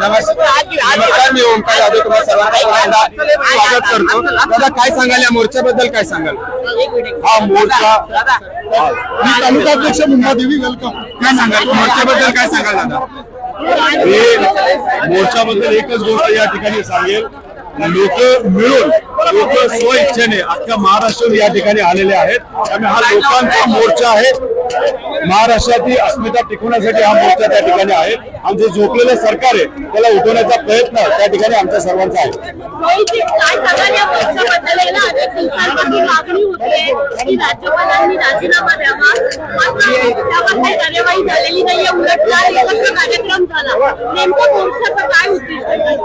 नमस्कार. मी ओमकार तुम्हाला एकदा स्वागत करतो. दादा काय सांगाल या मोर्चाबद्दल काय सांगाल? हा मोर्चा. मी तालुकाध्यक्ष मुंबादेवी वेलकम. काय सांगाल? मोर्चाबद्दल काय सांगाल दादा? मी मोर्चाबद्दल एकच गोष्ट या ठिकाणी सांगेल. लोक मिळून लोक स्व इच्छेने अख्ख्या महाराष्ट्र या ठिकाणी आलेले आहेत. त्यामुळे हा लोकांचा मोर्चा आहे. महाराष्ट्राची अस्मिता टिकवण्यासाठी हा मोर्चा त्या ठिकाणी आहे. आणि जे झोपलेलं सरकार आहे त्याला उठवण्याचा प्रयत्न त्या ठिकाणी आमच्या सर्वांचा आहे?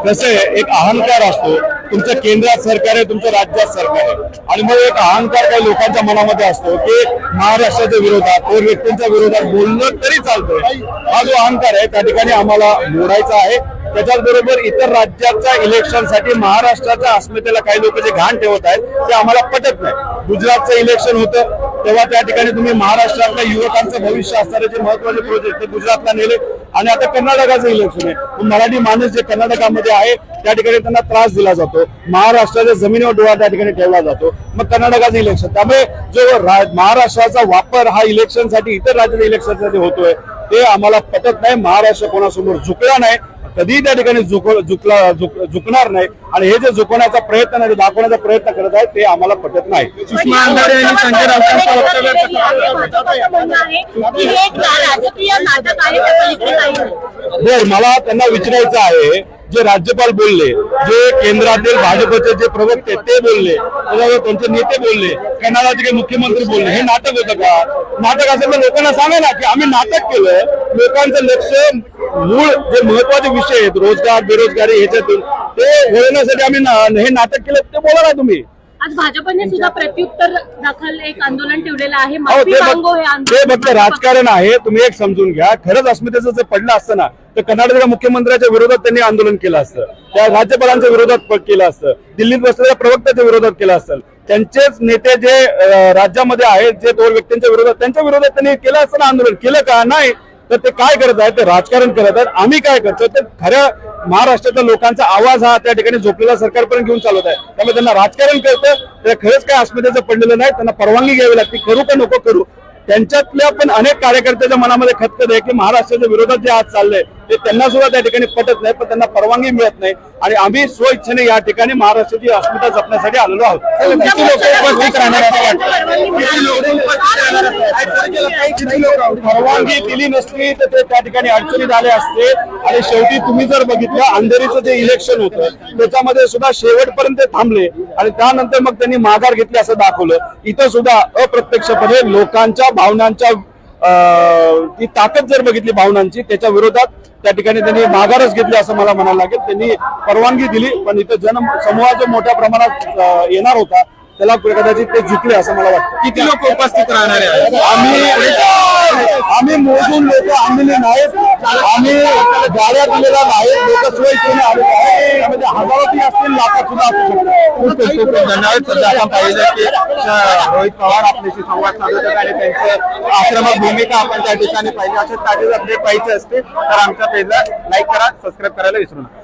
कसं एक अहंकार असतो. तुमचं केंद्रात सरकार आहे तुमचं राज्यात सरकार आहे. आणि मग एक अहंकार काही लोकांच्या मनामध्ये असतो की महाराष्ट्राच्या विरोधात और व्यक्तींच्या विरोधात बोलणं तरी चालतंय. हा जो अहंकार आहे त्या ठिकाणी आम्हाला मोडायचा आहे. त्याच्याच बरोबर इतर राज्याच्या इलेक्शनसाठी महाराष्ट्राच्या अस्मितेला काही लोक जे घाण ठेवत आहेत ते आम्हाला पटत नाही. गुजरातचं इलेक्शन होतं तेव्हा त्या ठिकाणी तुम्ही महाराष्ट्रातल्या युवकांचं भविष्य असणारे जे महत्त्वाचे प्रोजेक्ट ते गुजरातला नेले. आणि आता कर्नाटकाचं इलेक्शन आहे. मराठी माणूस जे कर्नाटकामध्ये आहे त्या ठिकाणी त्यांना त्रास दिला जातो. महाराष्ट्राच्या जमिनीवर डोळा त्या ठिकाणी ठेवला जातो. मग कर्नाटकाचं इलेक्शन त्यामुळे जो महाराष्ट्राचा वापर हा इलेक्शनसाठी इतर राज्याच्या इलेक्शनसाठी होतोय ते आम्हाला पटत नाही. महाराष्ट्र कोणासमोर झुकला नाही. कधीही त्या ठिकाणी झुक झुकला झुक झुकणार नाही. आणि हे जे झुकवण्याचा प्रयत्न नाही दाखवण्याचा प्रयत्न करत आहेत ते आम्हाला पटत नाही. हे बर मला त्यांना विचारायचं आहे जे राज्यपाल बोलले जे केंद्रातील भाजपचे जे प्रवक्ते ते बोलले त्याच्यावर त्यांचे नेते बोलले कर्नाटकाचे काही मुख्यमंत्री बोलले हे नाटक होतं का? नाटक असेल तर लोकांना सांगा ना की आम्ही नाटक केलं लोकांचं लक्ष मूळ जे महत्त्वाचे विषय आहेत रोजगार बेरोजगारी ह्याच्यातून ते वळवण्यासाठी आम्ही हे नाटक केलं ते बोला ना तुम्ही. आज भाजपने सुद्धा प्रत्युत्तर दाखल एक आंदोलन ठेवलेलं आहे. माफी मागो हे फक्त- ते फक्त राजकारण आहे तुम्ही एक समजून घ्या. खरंच अस्मितेचं जर पडलं असतं ना तर कर्नाटकच्या मुख्यमंत्र्याच्या विरोधात त्यांनी आंदोलन केलं असतं. त्या राज्यपालांच्या विरोधात प- केलं असतं. दिल्लीत बसलेल्या प्रवक्त्याच्या विरोधात केलं असतं. त्यांचेच नेते जे अं, राज्यामध्ये आहेत जे दोन व्यक्तींच्या विरोधात त्यांच्या विरोधात त्यांनी केलं असतं ना आंदोलन. केलं का? नाही. तर ते काय करत आहेत? ते राजकारण करत आहेत. आम्ही काय करतो? तर खऱ्या महाराष्ट्राच्या लोकांचा आवाज हा त्या ठिकाणी झोपलेला सरकारपर्यंत घेऊन चालवत आहे त्यामुळे त्यांना राजकारण कळतं ते खरंच काय अस्मितेचं पडलेलं नाही त्यांना परवानगी घ्यावी लागते. करू का नको करू? त्यांच्यातल्या पण अनेक कार्यकर्त्याच्या मनामध्ये खतखत आहे की महाराष्ट्राच्या विरोधात जे आज चाललंय ते त्यांना सुद्धा त्या ठिकाणी पटत नाही पण त्यांना परवानगी मिळत नाही. आणि आम्ही स्व इच्छेने या ठिकाणी महाराष्ट्राची अस्मिता जपण्यासाठी आलेलो आहोत. किती लोक उपस्थित राहणार परवानगी दिली नसली तर ते त्या ठिकाणी अडचणीत आले असते. आणि शेवटी तुम्ही जर बघितलं अंधेरीचं जे इलेक्शन होतं त्याच्यामध्ये सुद्धा शेवटपर्यंत थांबले. आणि त्यानंतर मग त्यांनी माघार घेतली असं दाखवलं. इथं सुद्धा अप्रत्यक्षपणे लोकांच्या भावनांच्या अं, ती ताकद जर बघितली भावनांची त्याच्या विरोधात त्या ठिकाणी त्यांनी माघारच घेतली असं मला म्हणायला लागेल. त्यांनी परवानगी दिली पण इथं जन समूह जो मोठ्या प्रमाणात येणार होता. त्याला कदाचित ते झुकले असं मला वाटतं. किती लोक उपस्थित राहणार आहे आम्ही आम्ही मोजून लोक आणलेले नाहीत. आम्ही गाड्या दिलेल्या नाहीत. लोक सोयीने आलेले आहेत त्यामध्ये असतील लाखात सुद्धा असू शकतात. खूप खूप खूप धन्यवाद. सध्या आपण की अं, रोहित पवार आपल्याशी संवाद साधत आहेत आणि त्यांचं आक्रमक भूमिका आपण त्या ठिकाणी पाहिजे अशाच ताजे अपडेट पाहिजे असते तर आमच्या पेजला लाईक करा सबस्क्राईब करायला विसरू नका.